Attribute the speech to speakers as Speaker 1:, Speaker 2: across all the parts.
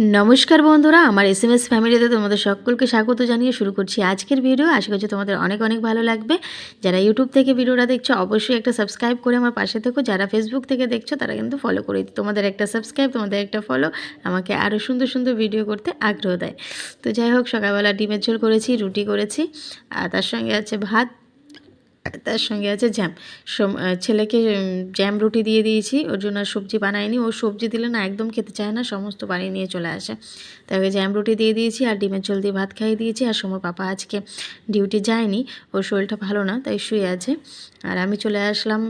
Speaker 1: নমস্কার বন্ধুরা, আমার এস এম এস ফ্যামিলিতে তোমাদের সকলকে স্বাগত জানিয়ে শুরু করছি আজকের ভিডিও আশা করছি তোমাদের অনেক অনেক ভালো লাগবে। যারা ইউটিউব থেকে ভিডিওটা দেখছ, অবশ্যই একটা সাবস্ক্রাইব করে আমার পাশে থেকো। যারা ফেসবুক থেকে দেখছ, তারা কিন্তু ফলো করে। তোমাদের একটা সাবস্ক্রাইব তোমাদের একটা ফলো আমাকে আরও সুন্দর সুন্দর ভিডিও করতে আগ্রহ দেয়। তো যাই হোক, সকালবেলা ডিমের ঝোল করেছি, রুটি করেছি, আর তার সঙ্গে আছে ভাত। তার সঙ্গে আছে জ্যাম। ছেলেকে জ্যাম রুটি দিয়ে দিয়েছি, ওর জন্য সবজি বানায়নি ও সবজি দিলে না একদম খেতে চায় না, সমস্ত বানিয়ে নিয়ে চলে আসে। তাকে জ্যাম রুটি দিয়ে দিয়েছি, আর ডিমের ঝোল দিয়ে ভাত খাইয়ে দিয়েছি, আর সময় পাপা আজকে ডিউটি যায়নি। ওর শরীরটা ভালো না, তাই শুয়ে আছে। আর আমি চলে আসলাম,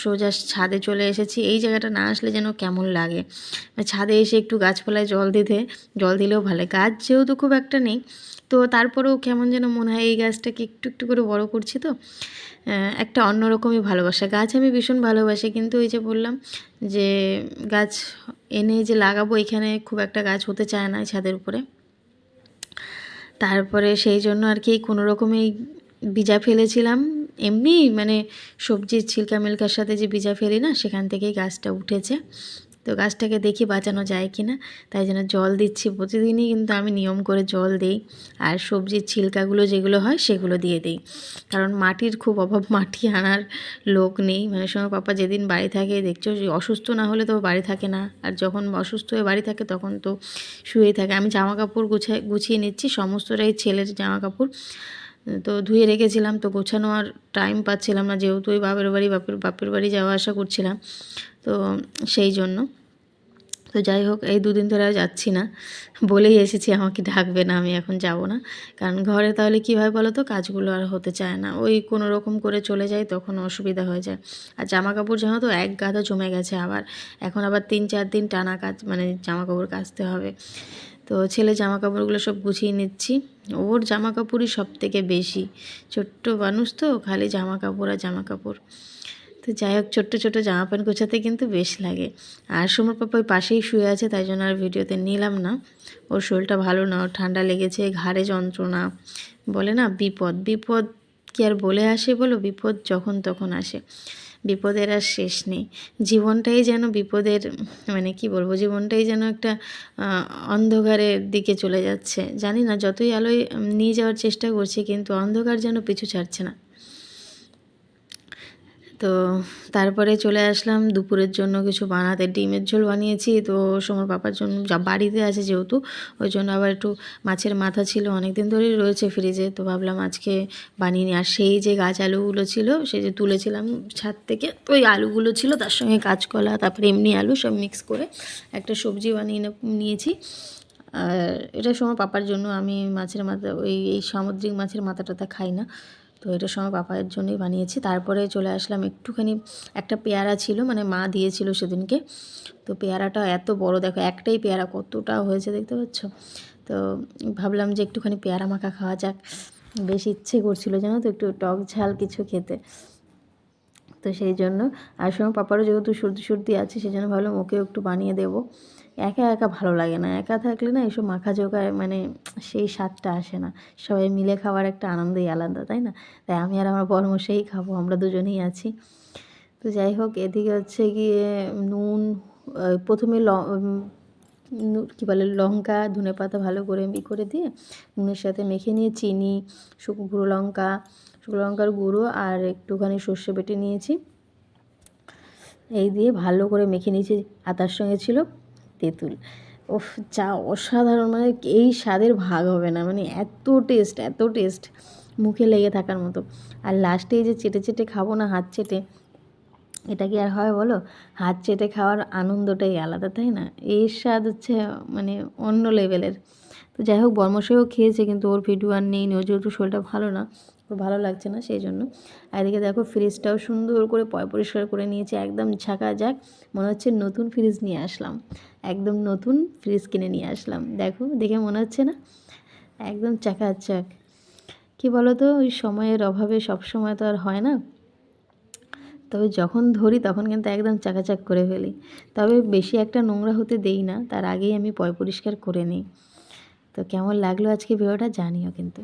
Speaker 1: সোজা ছাদে চলে এসেছি। এই জায়গাটা না আসলে যেন কেমন লাগে। ছাদে এসে একটু গাছপালায় জল দিতে জল দিলেও ভালো গাছ যেহেতু খুব একটা নেই, তো তারপরেও কেমন যেন মনে হয় এই গাছটাকে একটু একটু করে বড় করছি তো। একটা অন্যরকমই ভালোবাসা। গাছ আমি ভীষণ ভালোবাসি, কিন্তু ওই যে বললাম যে গাছ এনে যে লাগাবো, এখানে খুব একটা গাছ হতে চায় না ছাদের উপরে। তারপরে সেই জন্য আর কি কোনো রকমেই বীজা ফেলেছিলাম। এমনি মানে সবজির ছিলকা মিলকার সাথে যে বীজা ফেলি না, সেখান থেকেই গাছটা উঠেছে। তো গাছটাকে দেখি বাঁচানো যায় কি না তাই জন্য জল দিচ্ছি। প্রতিদিনই কিন্তু আমি নিয়ম করে জল দিই আর সবজির ছিলকাগুলো যেগুলো হয় সেগুলো দিয়ে দিই। কারণ মাটির খুব অভাব, মাটি আনার লোক নেই। মানে সময় পাপা যেদিন বাড়ি থাকে, দেখছ অসুস্থ না হলে তো বাড়ি থাকে না। আর যখন অসুস্থ হয়ে বাড়ি থাকে তখন তো শুয়েই থাকে। আমি জামা কাপড় গুছাই, গুছিয়ে নিচ্ছি। সমস্তটাই ছেলের জামা কাপড় তো ধুয়ে রেখেছিলাম, তো গোছানো আর টাইম পাচ্ছিলাম না যেহেতু ওই বাপের বাড়ি, বাপের বাপের বাড়ি যাওয়া আসা করছিলাম, তো সেই জন্য। তো যাই হোক, এই দুদিন ধরে আর যাচ্ছি না, বলেই এসেছি আমাকে ডাকবে না, আমি এখন যাব না। কারণ ঘরে তাহলে কী হয় বলো তো কাজগুলো আর হতে চায় না। ওই কোনো রকম করে চলে যায় তখন অসুবিধা হয়ে যায়। আর জামা কাপড় জানো তো, এক গাদা জমে গেছে আবার। এখন আবার তিন, চার দিন টানা কাজ মানে জামা কাপড় কাচতে হবে। তো ছেলে জামা কাপড়গুলো সব গুছিয়ে নিচ্ছি। ওর জামা কাপড়ই সব থেকে বেশি। ছোট্ট মানুষ তো, খালি জামা কাপড় আর জামা কাপড় তো যাই হোক, ছোট্ট ছোটো জামা প্যান্ট গোছাতে কিন্তু বেশ লাগে। আর সমর পাপা ওই পাশেই শুয়ে আছে, তাই জন্য আর ভিডিওতে নিলাম না। ওর শরীরটা ভালো না, ওর ঠান্ডা লেগেছে, ঘাড়ে যন্ত্রণা। বলে না, বিপদ বিপদ কি আর বলে আসে বলো? বিপদ যখন তখন আসে। বিপদের আর শেষ নেই। জীবনটাই যেন বিপদের মানে কি বলব, জীবনটাই যেন একটা অন্ধকারের দিকে চলে যাচ্ছে। জানি না, যতই আলোয় নিয়ে যাওয়ার চেষ্টা করছি, কিন্তু অন্ধকার যেন পিছু ছাড়ছে না। তো তারপরে চলে আসলাম দুপুরের জন্য কিছু বানাতে। ডিমের ঝোল বানিয়েছি, তো সময় পাপার জন্য যা বাড়িতে আছে যেহেতু, ওই জন্য আবার একটু মাছের মাথা ছিল অনেক দিন ধরেই রয়েছে ফ্রিজে, তো ভাবলাম আজকে বানিয়ে নিই। আর সেই যে গাছ আলুগুলো ছিল, সেই যে তুলেছিলাম ছাদ থেকে ওই আলুগুলো ছিল, তার সঙ্গে কাঁচকলা, তারপরে এমনি আলু সব মিক্স করে একটা সবজি বানিয়ে নিয়েছি। আর এটা সময় পাপার জন্য, আমি মাছের মাথা, ওই, এই সামুদ্রিক মাছের মাথা টাথা খাই না। তো এটা সময় পাপায়ের জন্যই বানিয়েছি। তারপরে চলে আসলাম একটুখানি, একটা পেয়ারা ছিল মানে মা দিয়েছিল সেদিনকে। তো পেয়ারাটা এত বড়, দেখো একটাই পেয়ারা কতটা হয়েছে দেখতে পাচ্ছ? তো ভাবলাম যে একটুখানি পেয়ারা মাখা খাওয়া যাক। বেশ ইচ্ছে করছিল জানো তো, একটু টক ঝাল কিছু খেতে। তো সেই জন্য। আর সময় পাপারও যেহেতু সর্দি সর্দি আছে, সেই জন্য ভাবলাম ওকেও একটু বানিয়ে দেবো। একা একা ভালো লাগে না। একা থাকলে না এসব মাখা জোগায় মানে সেই স্বাদটা আসে না। সবাই মিলে খাওয়ার একটা আনন্দই আলাদা, তাই না? তাই আমি আর আমার বর্মশাই খাব, আমরা দুজনেই আছি। তো যাই হোক, এদিকে হচ্ছে গিয়ে নুন প্রথমে ল কী বলে, লঙ্কা, ধনে পাতা ভালো করে ই করে দিয়ে নুনের সাথে মেখে নিয়ে চিনি গুঁড়ো লঙ্কা, শুকনো লঙ্কার গুঁড়ো আর একটুখানি সর্ষে বেটে নিয়েছি। এই দিয়ে ভালো করে মেখে নিয়েছি, আর তার সঙ্গে ছিল তেঁতুল। ওফ যা অসাধারণ মানে এই স্বাদের ভাগ হবে না মানে এত টেস্ট এত টেস্ট, মুখে লেগে থাকার মতো। আর লাস্টে এই যে চেটে চেটে খাব না, হাত চেটে এটা কি আর হয় বলো? হাত চেটে খাওয়ার আনন্দটাই আলাদা, তাই না? এর স্বাদ হচ্ছে মানে অন্য লেভেলের। তো যাই হোক বর্মশাইও খেয়েছে, কিন্তু ওর ভিডিও আর নেই, ওর যেহেতু শরীরটা ভালো না, ওর ভালো লাগছে না, সেই জন্য। আর এদিকে দেখো ফ্রিজটাও সুন্দর করে পয়, পরিষ্কার করে নিয়েছে, একদম ঝাঁকা যাক, মনে হচ্ছে নতুন ফ্রিজ নিয়ে আসলাম। একদম নতুন ফ্রিজ কিনে নিয়ে আসলাম। দেখো, দেখে মনে হচ্ছে না? একদম চাকা চাক কি বলো তো, ওই সময়ের অভাবে সব সময় তো আর হয় না? তবে যখন ধরি তখন কিন্তু একদম চাকাচাক করে ফেলি। তবে বেশি একটা নোংরা হতে দেই না, তার আগেই আমি পয় পরিষ্কার করে নিই। তো কেমন লাগল আজকে ভিডিওটা জানিও কিন্তু।